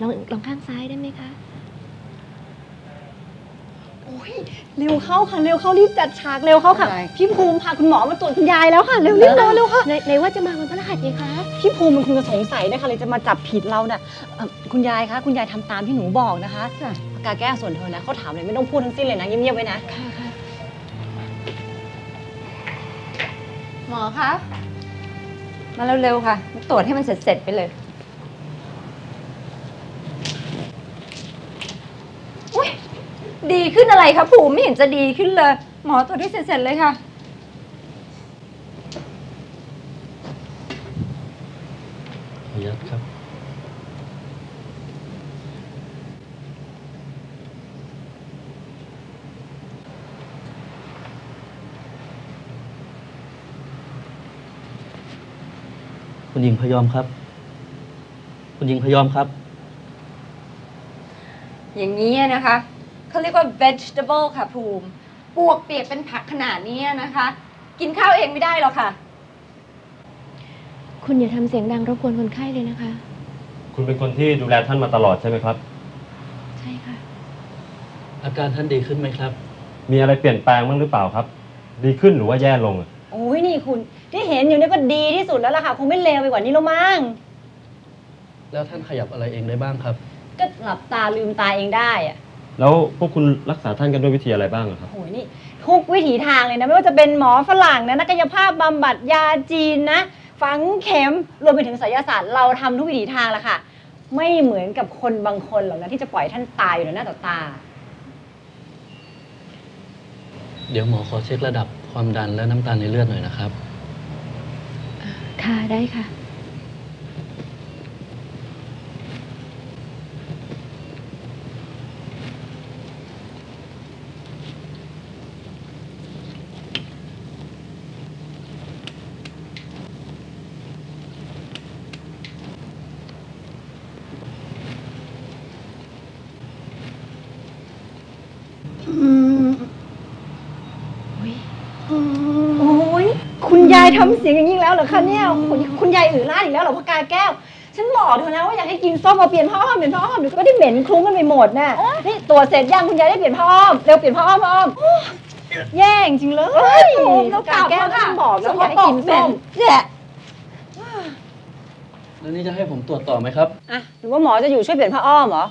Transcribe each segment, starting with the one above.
ลองข้างซ้ายได้ไหมคะโอ้ยเร็วเข้าค่ะเร็วเข้ารีบจัดฉากเร็วเข้าค่ะ อะไร พี่ภูมิพาคุณหมอมาตรวจคุณยายแล้วค่ะเร็วรีบนอนเร็วค่ะ ในในว่าจะมาวันพฤหัสไงคะ พี่ภูมิมันคงจะสงสัยนะคะเลยจะมาจับผิดเราน่ะเอ่อคุณยายคะคุณยายทำตามที่หนูบอกนะคะจ้ะ ปากกาแก้วส่วนเธอนะเขาถามอะไรไม่ต้องพูดทั้งสิ้นเลยนะเงียบๆไว้นะค่ะค่ะหมอคะ มาเร็วๆค่ะมาตรวจให้มันเสร็จๆไปเลยอุ้ย ดีขึ้นอะไรคะภูมิไม่เห็นจะดีขึ้นเลย หมอตรวจให้เสร็จๆเลยค่ะ ขออนุญาตครับ คุณหญิงพยอมครับ คุณหญิงพยอมครับ อย่างนี้นะคะ เขาเรียกว่า vegetable ค่ะภูมิปวกเปียกเป็นผักขนาดนี้นะคะ กินข้าวเองไม่ได้หรอกค่ะ คุณอย่าทำเสียงดังรบกวนคนไข้เลยนะคะ คุณเป็นคนที่ดูแลท่านมาตลอดใช่ไหมครับ ใช่ค่ะ อาการท่านดีขึ้นไหมครับ มีอะไรเปลี่ยนแปลงบ้างหรือเปล่าครับ ดีขึ้นหรือว่าแย่ลงอะโอ้ยนี่คุณ ที่เห็นอยู่เนี่ยก็ดีที่สุดแล้วล่ะค่ะ คงไม่เลวไปกว่านี้แล้วมั้งแล้วท่านขยับอะไรเองได้บ้างครับ ก็หลับตาลืมตาเองได้อะ แล้วพวกคุณรักษาท่านกันด้วยวิธีอะไรบ้างอะครับ โอ้ยนี่ทุกวิถีทางเลยนะไม่ว่าจะเป็นหมอฝรั่งนะนักกายภาพบำบัดยาจีนนะ ฝังเข็มรวมไปถึงไสยศาสตร์เราทำทุกวิถีทางแล้วค่ะ ไม่เหมือนกับคนบางคนหรอกนะที่จะปล่อยท่านตายอยู่ต่อหน้าต่อตา เดี๋ยวหมอขอเช็คระดับความดันและน้ำตาลในเลือดหน่อยนะครับ ค่ะได้ค่ะ โอ้ยคุณยายทำเสียงอย่างนี้แล้วเหรอคะเนี่ยโอ้ยคุณยายอือล่าดอีกแล้วเหรอพกาแก้ว ฉันบอกเธอแล้วว่าอยากให้กินส้มมาเปลี่ยนผ้าอ้อมเปลี่ยนผ้าอ้อมเดี๋ยวก็ได้เหม็นคลุ้งกันไปหมดน่ะนี่ตัวเสร็จยังคุณยายได้เปลี่ยนผ้าอ้อมเร็วเปลี่ยนผ้าอ้อมผ้าอ้อมแย่จริงๆเลยแล้วพกาแก้วกลับมาค่ะฉันบอกแล้วว่าอยากให้กินส้มเนี่ยแล้วนี่จะให้ผมตรวจต่อไหมครับ อะหรือว่าหมอจะอยู่ช่วยเปลี่ยนผ้าอ้อมเหรอ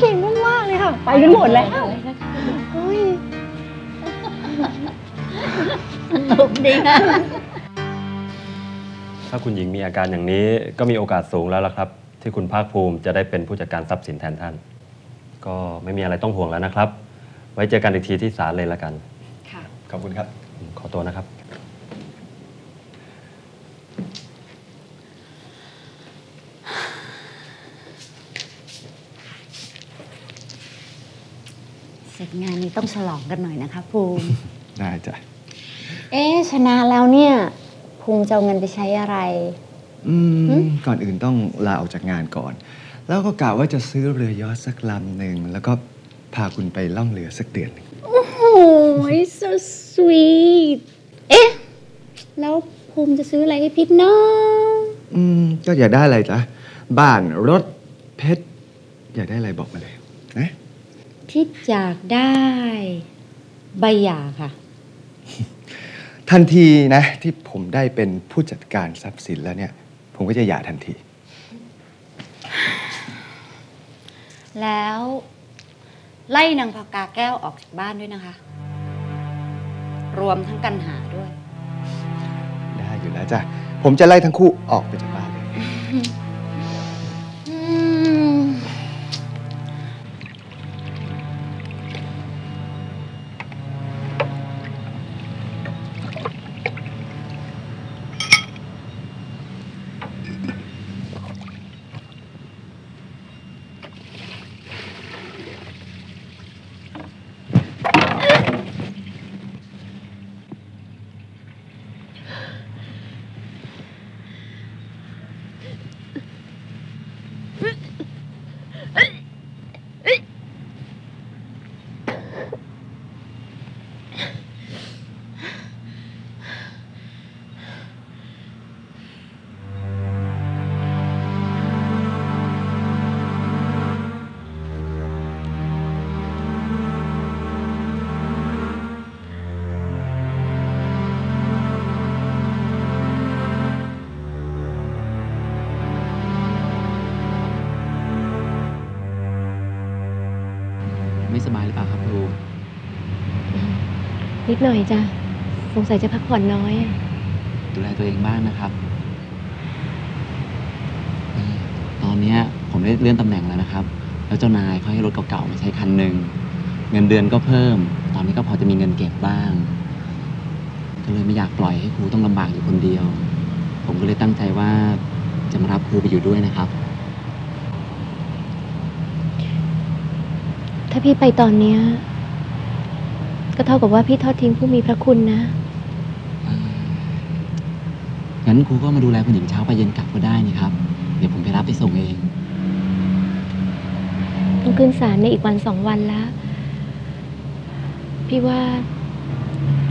เก่งมากๆเลยค่ะ ไปกันหมดแล้วเฮ้ยถ้าคุณหญิงมีอาการอย่างนี้ก็มีโอกาสสูงแล้วล่ะครับ ที่คุณภาคภูมิจะได้เป็นผู้จัดการทรัพย์สินแทนท่าน ก็ไม่มีอะไรต้องห่วงแล้วนะครับ ไว้เจอกันอีกทีที่ศาลเลยละกัน ค่ะ ขอบคุณครับ ขอตัวนะครับ เสร็จ งานนี้ต้องฉลองกันหน่อยนะคะภูมิ ได้จ้ะ เอ๊ะชนะแล้วเนี่ยภูมิจะเอาเงินไปใช้อะไร อืหึมก่อนอื่นต้องลาออกจากงานก่อน แล้วก็กะว่าจะซื้อเรือยอชต์สักลำหนึ่งแล้วก็พาคุณไปล่องเรือสักเดือนหนึ่งโอ้ย so sweet เอ๊ะ แล้วภูมิจะซื้ออะไรให้พิษเนาะอืม ก็อยากได้อะไรจ๊ะ บ้านรถเพชร อยากได้อะไรบอกมาเลยนะ พิษอยากได้ใบหย่าค่ะ ทันทีนะที่ผมได้เป็นผู้จัดการทรัพย์สินแล้วเนี่ย ผมก็จะหย่าทันที แล้วไล่นางพากาแก้วออกจากบ้านด้วยนะคะ รวมทั้งกันหาด้วย ได้อยู่แล้วจ้ะ ผมจะไล่ทั้งคู่ออกไปจากบ้านเลย ดหน่อยจ้ะสงสัยจะพักผ่อนน้อยอะดูแลตัวเองบ้างนะครับเออตอนเนี้ยผมได้เลื่อนตำแหน่งแล้วนะครับ แล้วเจ้านายเขาให้รถเก่าๆมาใช้คันหนึ่งเงินเดือนก็เพิ่ม ตอนนี้ก็พอจะมีเงินเก็บบ้าง ก็เลยไม่อยากปล่อยให้ครูต้องลำบากอยู่คนเดียว ผมก็เลยตั้งใจว่าจะมารับครูไปอยู่ด้วยนะครับ ถ้าพี่ไปตอนเนี้ย ก็เท่ากับว่าพี่ทอดทิ้งผู้มีพระคุณนะ งั้นครูก็มาดูแลคุณหญิงเช้าไปเย็นกลับก็ได้นี่ครับ เดี๋ยวผมไปรับไปส่งเอง ต้องขึ้นศาลในอีกวันสองวันแล้ว พี่ว่า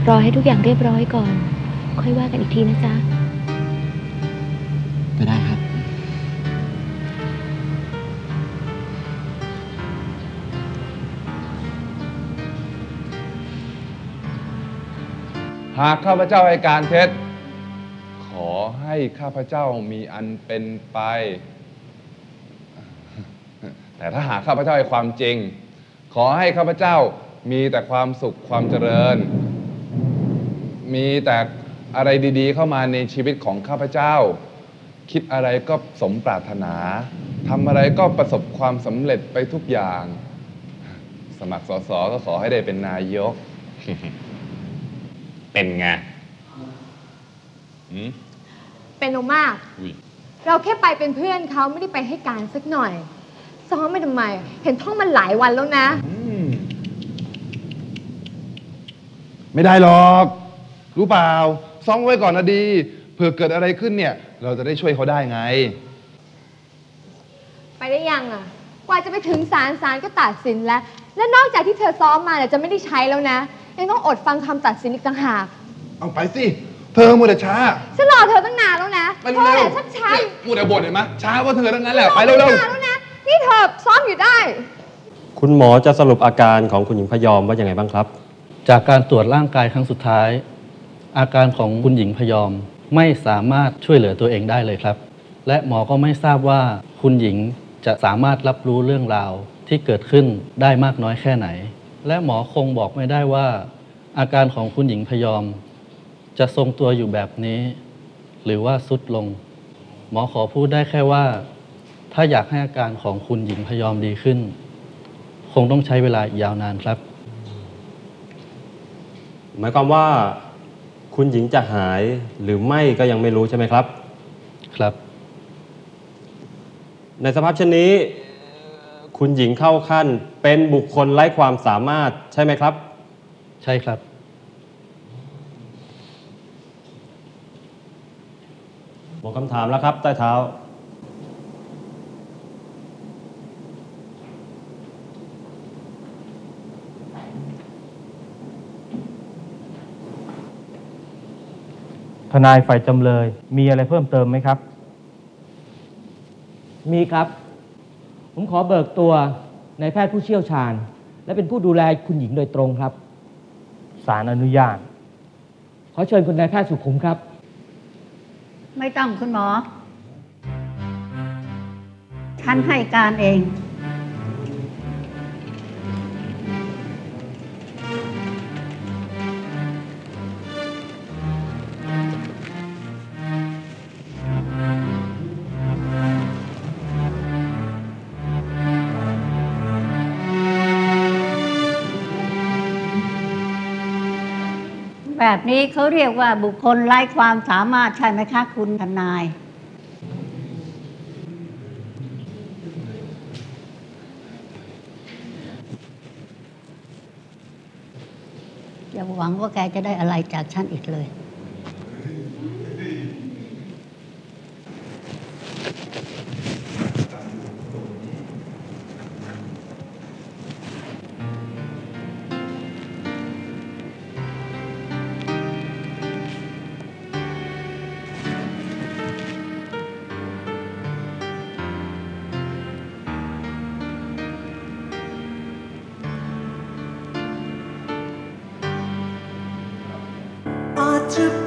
รอให้ทุกอย่างเรียบร้อยก่อน ค่อยว่ากันอีกทีนะจ๊ะ ก็ได้ครับ หากข้าพเจ้าให้การเท็จ ขอให้ข้าพเจ้ามีอันเป็นไป แต่ถ้าหากข้าพเจ้าให้ความจริง ขอให้ข้าพเจ้ามีแต่ความสุขความเจริญ มีแต่อะไรดีๆ เข้ามาในชีวิตของข้าพเจ้า คิดอะไรก็สมปรารถนาทำอะไรก็ประสบความสำเร็จไปทุกอย่าง สมัครสอสอก็ขอให้ได้เป็นนายก เป็นไงหืมเป็นโอมาก อุ้ยเราแค่ไปเป็นเพื่อนเขาไม่ได้ไปให้การสักหน่อย ซ้อมไม่ทำไม เห็นท่องมันหลายวันแล้วนะ อืมไม่ได้หรอก รู้เปล่าซ้อมไว้ก่อนนะดี เผื่อเกิดอะไรขึ้นเนี่ย เราจะได้ช่วยเขาได้ไง ไปได้ยังอะ กว่าจะไปถึงศาลศาลก็ตัดสินแล้ว และนอกจากที่เธอซ้อมมาเนี่ยจะไม่ได้ใช้แล้วนะ ยังต้องอดฟังคำตัดสินอีกต่างหาก เอาไปสิ เธอมัวแต่ช้า ฉันรอเธอตั้งนานแล้วนะไปเธอเร็แหวละชักช้าเนี่ยมัวแต่บ่นเห็นไหมช้าว่าเธอทั้งนั้นแหละ ไปไปเร็วตั้งนานแล้วนะ นี่เธอซ้อมอยู่ได้ คุณหมอจะสรุปอาการของคุณหญิงพยอมว่ายังไงบ้างครับ จากการตรวจร่างกายครั้งสุดท้าย อาการของคุณหญิงพยอมไม่สามารถช่วยเหลือตัวเองได้เลยครับ และหมอก็ไม่ทราบว่าคุณหญิงจะสามารถรับรู้เรื่องราวที่เกิดขึ้นได้มากน้อยแค่ไหน และหมอคงบอกไม่ได้ว่า อาการของคุณหญิงพยอม จะทรงตัวอยู่แบบนี้ หรือว่าสุดลง หมอขอพูดได้แค่ว่า ถ้าอยากให้อาการของคุณหญิงพยอมดีขึ้น คงต้องใช้เวลาอีกยาวนานครับ หมายความว่า คุณหญิงจะหายหรือไม่ก็ยังไม่รู้ใช่ไหมครับ ครับ ในสภาพเช่นนี้ คุณหญิงเข้าขั้น เป็นบุคคลไร้ความสามารถใช่ไหมครับ ใช่ครับ หมดคำถามแล้วครับ ใต้เท้า ทนายฝ่ายจำเลย มีอะไรเพิ่มเติมไหมครับ มีครับ ผมขอเบิกตัวในายแพทย์ผู้เชี่ยวชาญ และเป็นผู้ดูแลคุณหญิงโดยตรงครับ สารอนุญาต ขอเชิญคุณนายแพทย์สุขุมครับ ไม่ต้องคุณหมอ ฉันให้การเอง แบบนี้เขาเรียกว่าบุคคลไร้ความสามารถใช่ไหมคะคุณทนาย อย่าหวังว่าแกจะได้อะไรจากฉันอีกเลย to